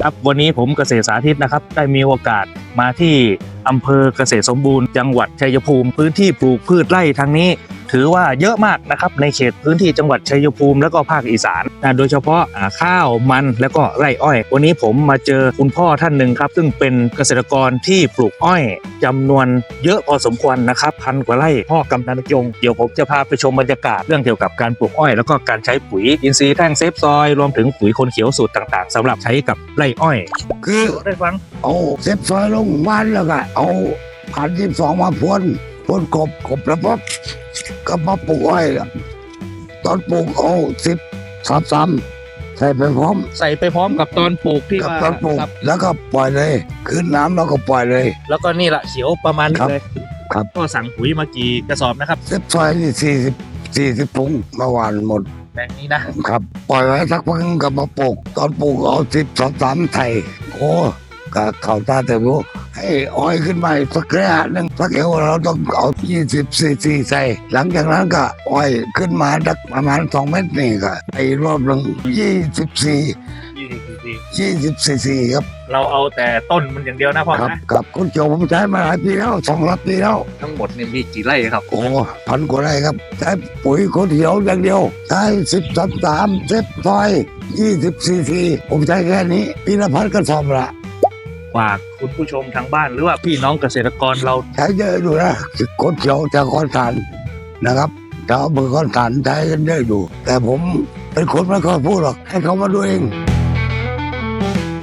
ครับวันนี้ผมเกษตรสาธิตนะครับ ได้มีโอกาสมาที่อำเภอเกษตรสมบูรณ์จังหวัดชัยภูมิ พื้นที่ปลูกพืชไร่ทางนี้ ถือว่าเยอะมากนะครับในเขตพื้นที่จังหวัดชัยภูมิแล้วก็ภาคอีสานนะโดยเฉพาะอ่าข้าวมันแล้วก็ไร่อ้อย วันนี้ผมมาเจอคุณพ่อท่านหนึ่งครับ ซึ่งเป็นเกษตรกรที่ปลูกอ้อยจำนวนเยอะพอสมควรนะครับพันกว่าไร่พ่อกำนันยงเดี๋ยวผมจะพาไปชมบรรยากาศเรื่องเกี่ยวกับการปลูกอ้อย แล้วก็การใช้ปุ๋ยอินทรีย์แท่งเซฟซอยรวมถึงปุ๋ยคนเขียวสูตรต่าง ๆสำหรับใช้กับไร่อ้อย คือได้ฟังเอาเซ็ตซอยลงบ้านแล้วก็เอาผ่านที่สองมาพ่นพ่นกบกบแล้วปั๊บ ก็มาปลูกอ้อยอะตอนปลูกเอาสิบสามสามใส่ไปพร้อมใส่ไปพร้อมกับตอนปลูกที่กับว่าตอนปลูกครับแล้วก็ปล่อยเลยขึ้นน้ำแล้วก็ปล่อยเลย แล้วก็นี่แหละเขียวประมาณนี้ครับเลยครับ ก็สั่งปุ๋ยมากี่กระสอบนะครับเซ็ตซอยนี่สี่สิบสี่สิบถุงเมื่อวานหมดแบ่งนี้นะครับ ปล่อยไว้สักพักนึงก็มาปลูก ตอนปลูกเอาสิบสองสามไทยโอ้ก็เข่าตาแต่รู้ ให้อ้อยขึ้นมาอีกสักระยะหนึ่งสักเอวเราต้องเอายี่สิบซีซีใส่ หลังจากนั้นก็อ้อยขึ้นมาดักประมาณสองเมตรนี่ก็ไอ้รอบหนึ่งยี่สิบสี่ยี่สิบซีซีครับ เราเอาแต่ต้นมันอย่างเดียวนะพ่อครับนะกับคนเกี่ยวผมใช้มาหลายปีแล้วสองรับปีแล้ว ทั้งหมดเนี่ยมีกี่ไร่ครับ โอ้พันกว่าไร่ครับ ใช้ปุ๋ยคนเขียวอย่างเดียว ใช้สิบสามสามเซฟซอยยี่สิบซีซีผมใช้แค่นี้ปีละพันกระสอบละ ฝากคุณผู้ชมทางบ้านหรือว่าพี่น้องเกษตรกรเราใช้เยอะอยู่นะคนเขียวจากคอนสานนะครับชาวเมืองคอนสานใช้กันเยอะอยู่แต่ผมเป็นคนไม่ค่อยพูดหรอกให้เขามาดูเอง